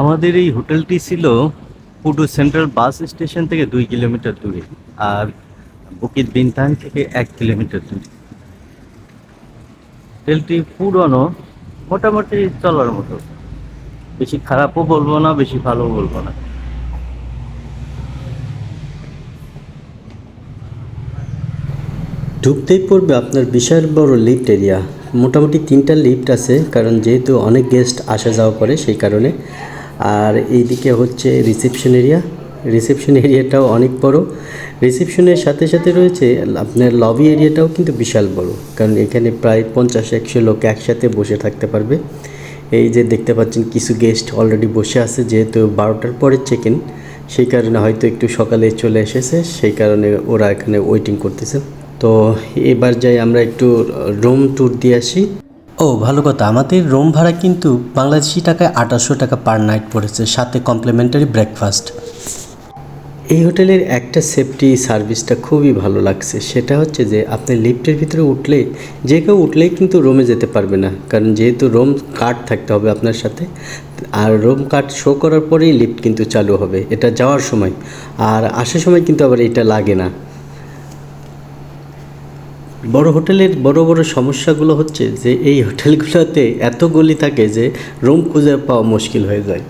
আমাদের এই হোটেলটি ছিল পুডু সেন্ট্রাল বাস স্টেশন থেকে দুই কিলোমিটার দূরে, আর বুকিত বিনতাং থেকে এক কিলোমিটার দূরে। হোটেলটি পুরনো, মোটামুটি চলার মতো। বেশি খারাপও বলব না, বেশি ভালোও বলব না। ঢুকতেই পড়বে আপনার বিশাল বড় লিফট এরিয়া। মোটামুটি তিনটা লিফট আছে, কারণ যেহেতু অনেক গেস্ট আসা যাওয়া করে, সেই কারণে আর এইদিকে হচ্ছে রিসেপশন এরিয়া রিসেপশন এরিয়াটাও অনেক বড়। রিসেপশনের সাথে সাথে রয়েছে আপনার লবি এরিয়াটাও কিন্তু বিশাল বড়। কারণ এখানে প্রায় পঞ্চাশ, একশো লোক একসাথে বসে থাকতে পারবে। এই যে দেখতে পাচ্ছেন কিছু গেস্ট অলরেডি বসে আছে, যেহেতু বারোটার পরে চেক ইন সেই কারণে হয়তো একটু সকালে চলে এসেছে, সেই কারণে ওরা এখানে ওয়েটিং করতেছে। তো এবার যাই আমরা একটু রুম ট্যুর দিয়ে আসি। ও ভালো কথা, আমাদের রুম ভাড়া কিন্তু বাংলাদেশি টাকায় আঠাশশো টাকা পার নাইট পড়েছে, সাথে কমপ্লিমেন্টারি ব্রেকফাস্ট। এই হোটেলের একটা সেফটি সার্ভিসটা খুবই ভালো লাগছে, সেটা হচ্ছে যে আপনি লিফটের ভিতরে উঠলে, যে কেউ উঠলেই কিন্তু রুমে যেতে পারবে না, কারণ যেহেতু রুম কার্ড থাকতে হবে আপনার সাথে, আর রুম কার্ড শো করার পরেই লিফট কিন্তু চালু হবে, এটা যাওয়ার সময়, আর আসার সময় কিন্তু আবার এটা লাগে না। বড় হোটেলের বড় বড় সমস্যাগুলো হচ্ছে যে এই হোটেলগুলোতে এত গলি থাকে যে রুম খুঁজে পাওয়া মুশকিল হয়ে যায়।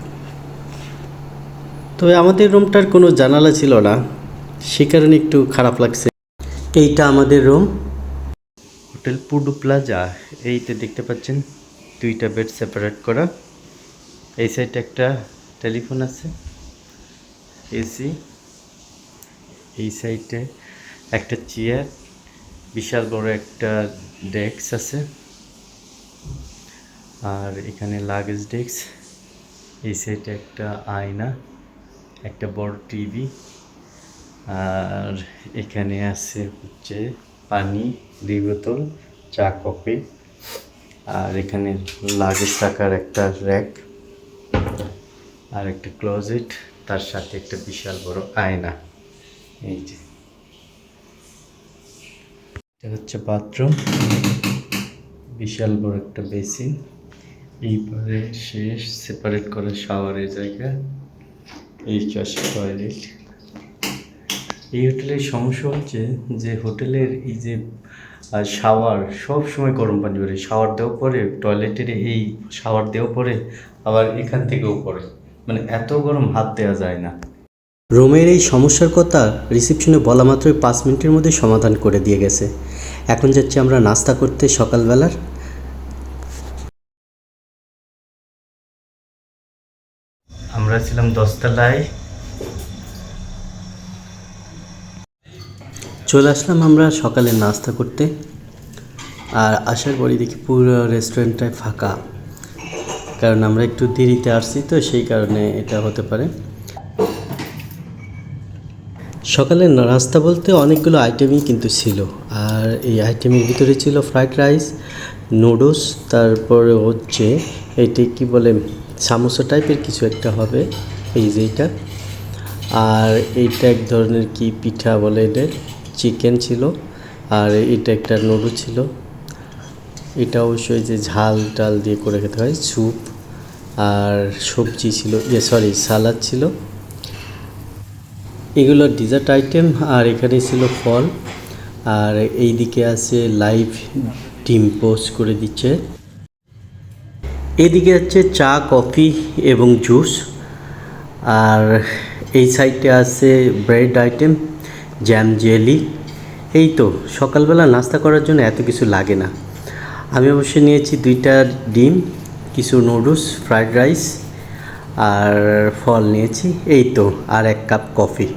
তবে আমাদের রুমটার কোনো জানালা ছিল না, সে কারণে একটু খারাপ লাগছে। এইটা আমাদের রুম। হোটেল পুডু প্লাজা এইতে দেখতে পাচ্ছেন, দুইটা বেড সেপারেট করা। এই সাইডে একটা টেলিফোন আছে, এসি। এই সাইডে একটা চেয়ার। বিশাল বড় একটা ডেস্ক আছে। আর এখানে লাগেজ ডেস্ক, এই সাইডে একটা আয়না, একটা বড় টিভি আর এখানে আছে হচ্ছে পানি, দুই বোতল, চা, কফি, আর এখানে লাগেজ রাখার একটা র্যাক আর একটা ক্লোজেট তার সাথে একটা বিশাল বড় আয়না। এই যে। এটা হচ্ছে বাথরুম। বিশাল বড় একটা বেসিন। এইবারে শেষ, সেপারেট করে শাওয়ারের জায়গা। এই চাষে টয়লেট। এই হোটেলের সমস্যা হচ্ছে যে হোটেলের এই যে শাওয়ার সব সময় গরম পানি পড়ে শাওয়ার দেওয়া পরে টয়লেটের এই শাওয়ার দেওয়া পরে আবার এখান থেকেও পড়ে। মানে এত গরম হাত দেওয়া যায় না। রুমের এই সমস্যার কথা রিসেপশনে বলা মাত্রই পাঁচ মিনিটের মধ্যে সমাধান করে দিয়ে গেছে। এখন যাচ্ছি আমরা নাস্তা করতে সকালবেলার। আমরা ছিলাম দশতলায়। চলে আসলাম আমরা সকালে নাস্তা করতে। আর আসার পরই দেখি পুরো রেস্টুরেন্টটায় ফাঁকা। কারণ আমরা একটু দেরিতে আসছি তো সেই কারণে এটা হতে পারে। সকালের নাস্তা বলতে অনেকগুলো আইটেমই কিন্তু ছিল। আর এই আইটেমের ভিতরে ছিল ফ্রাইড রাইস নুডলস তারপরে হচ্ছে এটি কি বলে, সামোসা টাইপের কিছু একটা হবে, এই যে এইটা আর এইটা এক ধরনের কি পিঠা বলে এটা? চিকেন ছিল। আর এটা একটা নুডল ছিল। এটা অবশ্যই যে ঝাল টাল দিয়ে করে খেতে হয় স্যুপ আর সবজি ছিল ইয়ে সরি সালাদ ছিল। এগুলো ডিজার্ট আইটেম আর এখানে ছিল ফল। আর এই দিকে আছে লাইভ ডিম পোস্ট করে দিচ্ছে। এদিকে আছে চা, কফি এবং জুস আর এই সাইডে আছে ব্রেড আইটেম জ্যাম জেলি এই তো, সকালবেলা নাস্তা করার জন্য এত কিছু লাগে না। আমি অবশ্যই নিয়েছি দুইটা ডিম, কিছু নুডলস ফ্রাইড রাইস আর ফল নিয়েছি। এই তো, আর এক কাপ কফি